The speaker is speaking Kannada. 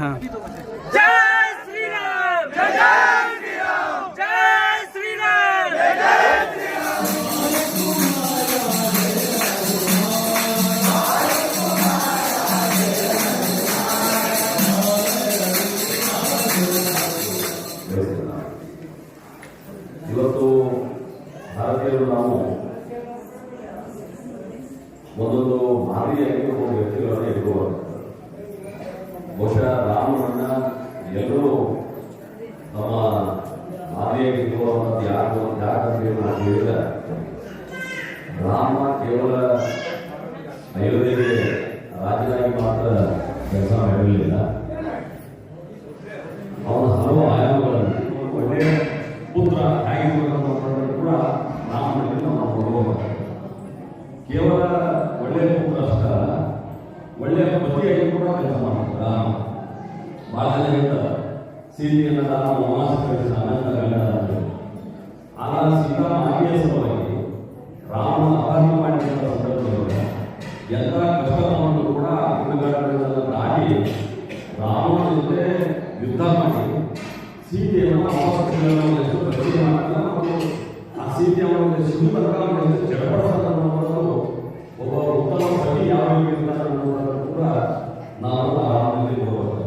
ಹಾಂ ಜೈ ಶ್ರೀರಾಮ್ ಜೈ ಶ್ರೀರಾಮ್ ಜೈ ಶ್ರೀರಾಮ್ ಬಯಸಿಲ್ಲ ಇವತ್ತು ಭಾರತೀಯರು ನಾವು ಒಂದೊಂದು ಮಾದರಿಯಾಗಿ ಒಬ್ಬ ವ್ಯಕ್ತಿಗಳನ್ನು ಇಟ್ಕೋಬಾರ್ದು ಬಹುಶಃ ರಾಮನನ್ನ ಎಲ್ಲರೂ ನಮ್ಮ ಇಟ್ಕೊಳ್ಳುವಂಥದ್ದು ಯಾರು ಯಾಕಂದ್ರೆ ನಾವು ರಾಮ ಕೇವಲ ಅಯೋಧ್ಯೆಗೆ ರಾಜನಾಗಿ ಮಾತ್ರ ಕೆಲಸ ಮಾಡಿರಲಿಲ್ಲ. ಅವನ ಹಲವು ಆಯಾಮಗಳನ್ನು ಒಳ್ಳೆಯ ಪುತ್ರ ಅನ್ನೋದನ್ನು ಕೂಡ ರಾಮನಲ್ಲಿ ನಾವು ನೋಡಬಹುದು ಕೇವಲ ಒಳ್ಳೆಯ ಪುತ್ರ ಅಷ್ಟೇ ಒಳ್ಳೆಯ ಪತಿಯಾಗಿ ಕೂಡ ಕೆಲಸ ಮಾಡ್ತಾರೆ. ರಾಮ ಹೇಳ್ತಾರೆ ಸೀತೆಯನ್ನು ರಾಮ ವನವಾಸ ಕಳಿಸಿದ ಅನಂತ ಗಂಡ ಅಂತ. ಆದರೆ ಸೀತಾ ಆಕೆಯ ಸಲುವಾಗಿ ರಾಮನ ಅಪಹರಣ ಮಾಡಿದಂಥ ಸಂದರ್ಭದಲ್ಲಿ ಎಲ್ಲ ಕಷ್ಟವನ್ನು ಕೂಡ ಗುಣಗಾರಗಳನ್ನೆಲ್ಲ ದಾಟಿ ರಾಮನ ಜೊತೆ ಯುದ್ಧ ಮಾಡಿ ಸೀತೆಯನ್ನು ವಾಪಸ್ ಪ್ರತಿ ಆ ಸೀತೆಯನ್ನು ಸುಂದರ ಎಷ್ಟು ಚಡಪಡಿಸ್ತಾರೆ ಅನ್ನೋದು ಒಬ್ಬ ಉತ್ತಮ ಕವಿ ಯಾವ ರೀತಿ ಕೂಡ ನಾವು ಆರಾಮದಲ್ಲಿ ನೋಡಬಹುದು